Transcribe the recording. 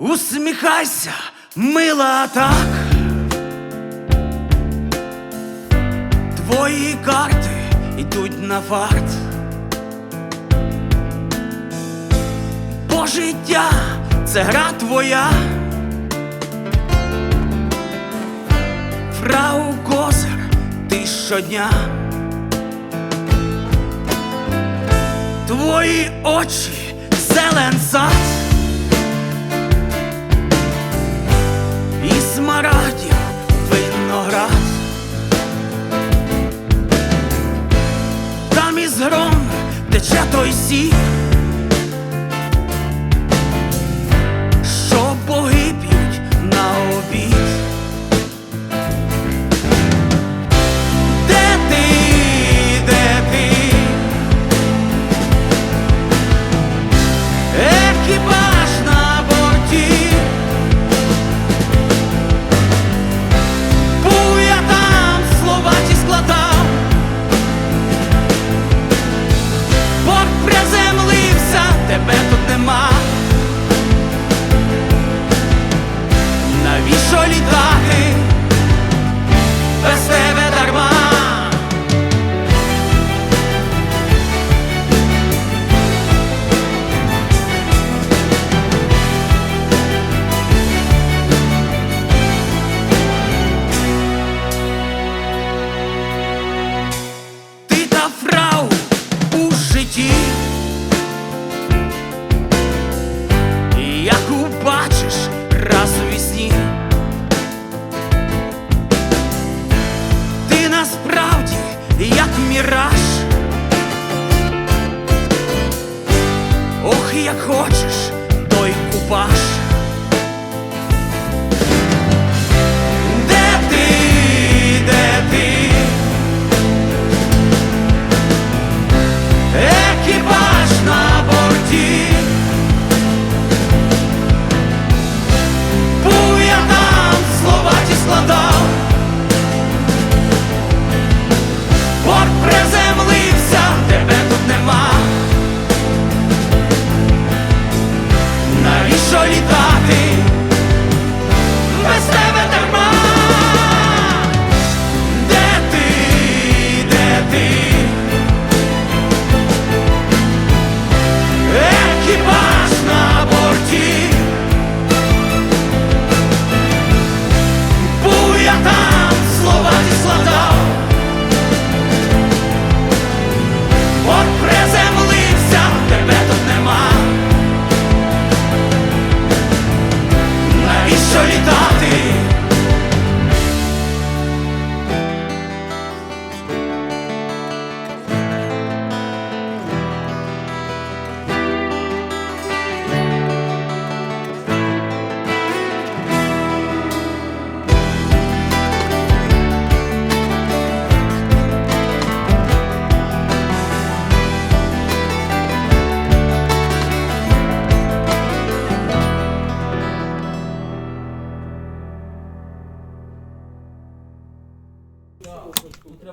Усміхайся, мила так. Твої карти йдуть на фарт. Бо життя це гра твоя. Фрау Козир, ти щодня. Твої очі зелен сад. Гром тече той сік, нема. Навіщо літати без тебе дарма? Ти та фрау у житті, Ох, як хочеш той купаж. solidão.